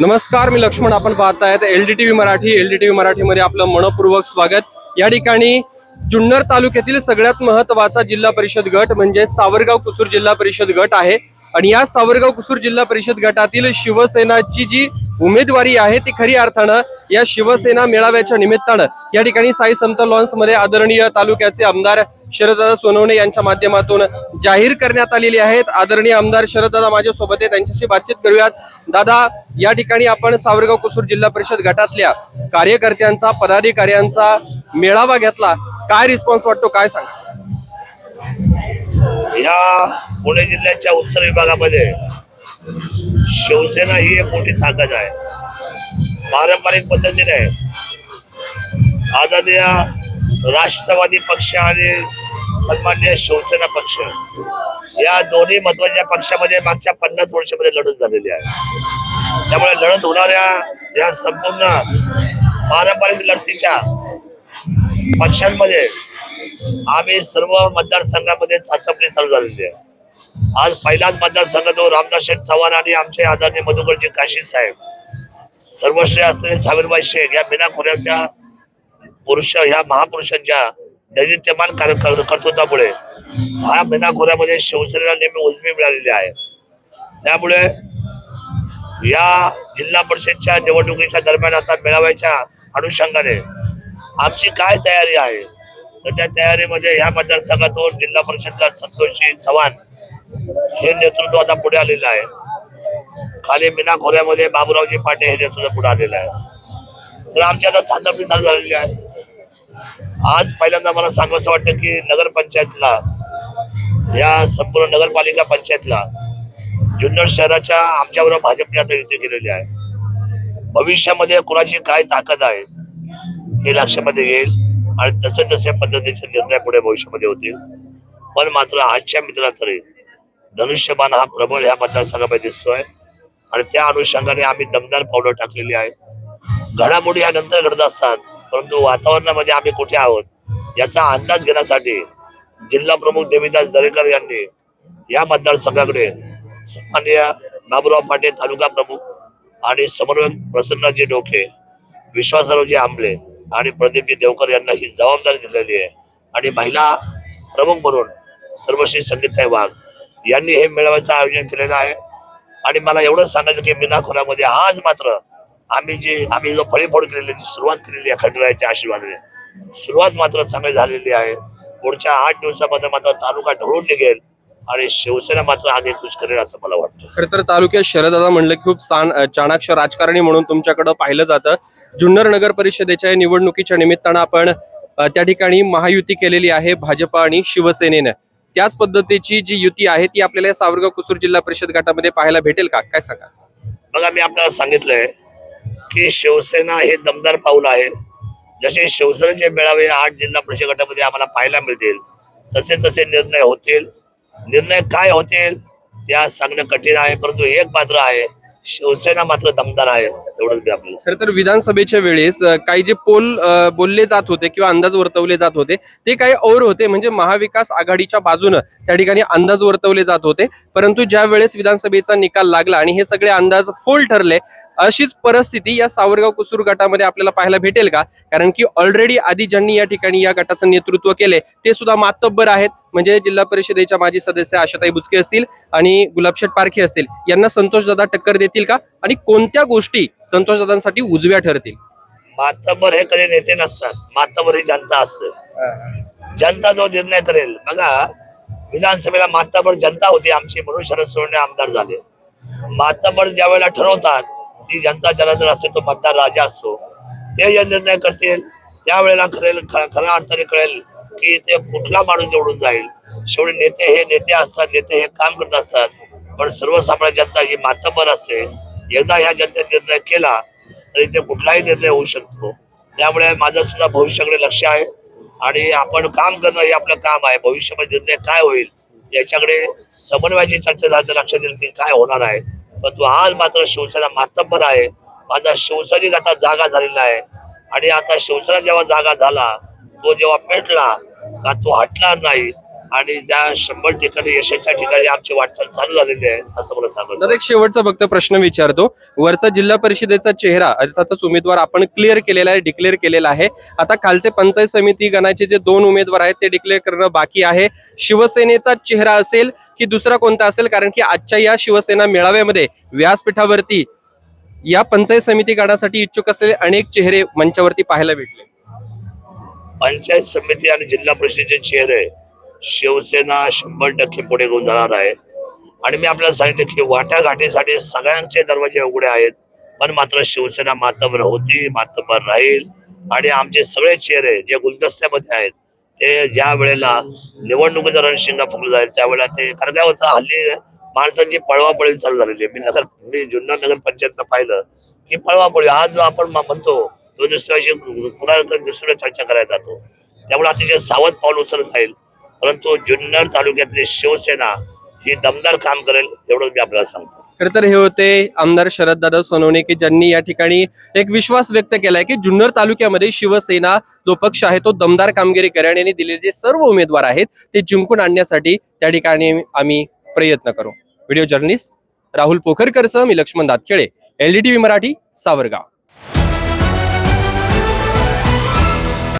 नमस्कार मी लक्ष्मण. आपण पाहतायत L D T V Marathi. L D T V मराठीमध्ये आपलं मनपूर्वक स्वागत. या ठिकाणी जुन्नर तालुक्यातील सगळ्यात महत्त्वाचा जिल्हा परिषद गट म्हणजे सावरगाव कुसूर जिल्हा परिषद गट आहे. आणि या सावरगाव कुसूर जिल्हा परिषद गटातील शिवसेनाची जी उमेदवारी आहे ती खरी अर्थानं या शिवसेना मेळाव्याच्या निमित्तानं. या ठिकाणी साई संत लॉन्समध्ये आदरणीय तालुक्याचे आमदार शरददादा सोनवणे यांच्या माध्यमातून जाहीर करण्यात आलेली आहेत. आदरणीय आमदार शरददादा माझ्यासोबत आहे त्यांच्याशी बातचीत करूयात. दादा या ठिकाणी आपण सावरगाव कुसूर जिल्हा परिषद गटातल्या कार्यकर्त्यांचा पदाधिकाऱ्यांचा मेळावा घेतला. काय रिस्पॉन्स वाटतो? काय सांगा? या पुणे जिल्ह्याच्या उत्तर विभागामध्ये शिवसेना ही एक मोठी ताकद आहे. पारंपरिक पद्धतीने आदरणीय राष्ट्रवादी पक्ष आणि सन्मान्य शिवसेना पक्ष या दोन्ही महत्त्वाच्या पक्षामध्ये मागच्या पन्नास वर्षामध्ये लढत झालेली आहे. त्यामुळे लढत होणाऱ्या या संपूर्ण पारंपरिक लढतीच्या पक्षांमध्ये आम्ही सर्व मतदारसंघामध्ये चाचपणी चालू झालेली आहे. आज पहिलाच मतदारसंघ तो रामदास शेठ चव्हाण आणि आमचे आदरणीय मधुकरजी काशी साहेब. सर्वश्रेय असलेले सावीरबाई शेख या बिना खोऱ्याच्या पुरुष ह्या महापुरुषांच्या दैदित्यमान कार्य कर- कर्तृत्वामुळे हा बिना खोऱ्यामध्ये शिवसेनेला नेहमी उजवी मिळालेली आहे. त्यामुळे या जिल्हा परिषदच्या निवडणुकीच्या दरम्यान आता मेळाव्याच्या अनुषंगाने आमची काय तयारी आहे? तर त्या तयारीमध्ये ह्या मतदारसंघातून जिल्हा परिषदला संतोषी चव्हाण हे नेतृत्व आता पुढे आलेलं आहे. खाली मीना खोऱ्यामध्ये बाबूरावजी पाटे हे नेतृत्व पुढे आलेलं आहे. तर आमची आता चाचपणी चालू झालेली आहे. आज पहिल्यांदा मला सांगावंसं वाटतं की नगरपंचायतला या संपूर्ण नगरपालिका पंचायतला जुन्नर शहराच्या आमच्याबरोबर भाजपने आता युती केलेली आहे. भविष्यामध्ये कुणाची काय ताकद आहे हे लक्षामध्ये येईल. आणि तसे तसे पद्धतीचे निर्णय पुढे भविष्यामध्ये होतील. पण मात्र आजच्या मित्रात तरी धनुष्यबाण हा प्रबळ ह्या मतदारसंघामध्ये दिसतोय. आणि त्या अनुषंगाने आम्ही दमदार पावलं टाकलेली आहे घडामोडी ह्या नंतर घडत असतात परंतु वातावरणामध्ये आम्ही कुठे आहोत याचा अंदाज घेण्यासाठी जिल्हा प्रमुख देवीदास दरेकर यांनी या मतदारसंघाकडे सन्मान्य बाबुराव पाटील तालुका प्रमुख आणि समन्वयक प्रसन्नजी डोके विश्वासरावजी आंबले आणि प्रदीपजी देवकर यांना ही जबाबदारी दिलेली आहे. आणि महिला प्रमुख म्हणून सर्वश्री संगीताई वाघ यांनी हे मेळाव्याचं आयोजन केलेलं आहे. आणि मला एवढंच सांगायचं की मीना खोऱ्यामध्ये आज मात्र आम्ही जे आम्ही जो फळीफोड केलेली जी सुरुवात केलेली आहे खंडरायाच्या आशीर्वादाने सुरुवात मात्र चांगली झालेली आहे. पुढच्या आठ दिवसामध्ये मात्र तालुका ढळून निघेल. आणि शिवसेना मात्र आगे कुच करेल असं मला वाटतं. खर तर तालुक्यात शरदादा म्हणलं की खूप चाणाक्ष राजकारणी म्हणून तुमच्याकडे पाहिलं जातं. जुन्नर नगर परिषदेच्या निवडणुकीच्या निमित्तानं आपण त्या ठिकाणी महायुती केलेली आहे भाजप आणि शिवसेनेनं. त्याच पद्धतीची जी युती आहे ती आपल्याला या सावरगाव कुसूर जिल्हा परिषद गटामध्ये पाहायला भेटेल का? काय सांगा? बघा मी आपल्याला सांगितलंय की शिवसेना हे दमदार पाऊल आहे. जसे शिवसेनेचे मेळावे आठ जिल्हा परिषद गटामध्ये आम्हाला पाहायला मिळतील तसे तसे निर्णय होतील. निर्णय काय होतील त्या सांगणं कठीण आहे परंतु एक मात्र आहे शिवसेना मात्र दमदार आहे एवढंच मी आपल्याला सर तर विधानसभेच्या वेळेस अ, काही जे पोल अ, बोलले जात होते किंवा अंदाज वर्तवले जात होते ते काही और होते म्हणजे महाविकास आघाडीच्या बाजूनं त्या ठिकाणी अंदाज वर्तवले जात होते. परंतु ज्या वेळेस विधानसभेचा निकाल लागला आणि हे सगळे अंदाज फोल ठरले अशीच परिस्थिती या सावरगाव कुसूर गटामध्ये आपल्याला पाहायला भेटेल का? कारण की ऑलरेडी आधी ज्यांनी या ठिकाणी या गटाचं नेतृत्व केले ते सुद्धा मातब्बर आहेत. म्हणजे जिल्हा परिषदेच्या माजी सदस्य आशाताई बुचके असतील आणि गुलाबशेठ पारखे असतील. यांना संतोषदादा टक्कर देतील का? आणि कोणत्या गोष्टी संतोषदादांसाठी उजव्या ठरतील? मातबर हे कधी नेते नसतात. मातबर ही जनता असते. जनता जो निर्णय करेल. बघा विधानसभेला मातब्बर जनता होती आमची म्हणून शरद सोडणे आमदार झाले. माताबर ज्या वेळेला ठरवतात ती जनता जनार्दन असते तो मतदार राजा असतो ते जे निर्णय करतील. त्यावेळेला खरेल ख- खऱ्या अर्थाने कळेल की ते कुठला माणूस निवडून जाईल. शेवटी नेते हे नेते असतात नेते हे काम करत असतात. पण सर्वसामान्य जनता ही मातबर असते. एकदा ह्या जनतेने निर्णय केला तरी ते कुठलाही निर्णय होऊ शकतो. त्यामुळे माझं सुद्धा भविष्याकडे लक्ष आहे. आणि आपण काम करणं हे आपलं काम आहे. भविष्यामध्ये निर्णय काय होईल याच्याकडे समन्वयाची चर्चा झाली तर लक्षात येईल की काय होणार आहे. परंतु आज मात्र शिवसेना मातब्बर आहे. माझा शिवसैनिक आता जागा झालेला आहे. आणि आता शिवसेना जेव्हा जागा झाला तो जेव्हा पेटला का तो हटणार नाही? आणि त्या शंभर ठिकाणी यशाच्या ठिकाणी आमची वाटचाल चालू झालेली आहे असं मला सांगायचं एक शेवटचा फक्त प्रश्न विचारतो. वरचा जिल्हा परिषदेचा चेहरा अर्थातच उमेदवार आपण क्लिअर केलेला आहे डिक्लेअर केलेला आहे. आता खालचे पंचायत समिती गणाचे जे दोन उमेदवार आहेत ते डिक्लेअर करणं बाकी आहे. शिवसेनेचा चेहरा असेल की दुसरा कोणता असेल? कारण की आजच्या या शिवसेना मेळाव्यामध्ये व्यासपीठावरती या पंचायत समिती गणासाठी इच्छुक असलेले अनेक चेहरे मंचावरती पाहायला भेटले. पंचायत समिती आणि जिल्हा परिषदेचे चेहरे शिवसेना शंभर टक्के पुढे घेऊन जाणार आहे. आणि मी आपल्याला सांगितलं की वाटाघाटीसाठी सगळ्यांचे दरवाजे उघडे आहेत. पण मात्र शिवसेना मातबर होती मातबर राहील. आणि आमचे सगळे चेहरे जे गुलदस्त्यामध्ये आहेत ते ज्या वेळेला निवडणुकीचा रणशिंगा फुगला जाईल त्यावेळेला ते कारण काय होतं हल्ली माणसांची पळवापळी चालू झालेली आहे. मी नगर मी जुन्नर नगर पंचायतनं पाहिलं की पळवापळी आज जो आपण म्हणतो तो दुसऱ्याशी कुणाकडे दुसऱ्या चर्चा करायला जातो. त्यामुळे अतिशय सावध पाऊल उचलत जाईल परंतु जुन्नर तालुक्यातली शिवसेना ही दमदार काम करेल एवढंच मी आपल्याला सांगतो. खरं तर हे होते आमदार शरददादा सोनवणे की ज्यांनी या ठिकाणी एक विश्वास व्यक्त केलाय की जुन्नर तालुक्यामध्ये शिवसेना जो पक्ष आहे तो दमदार कामगिरी करेल आणि यांनी दिलेले जे सर्व उमेदवार आहेत ते जिंकून आणण्यासाठी त्या ठिकाणी आम्ही प्रयत्न करू. व्हिडिओ जर्नलिस्ट राहुल पोखरकरसह मी लक्ष्मण दातखेळे एलडीटीव्ही मराठी सावरगाव.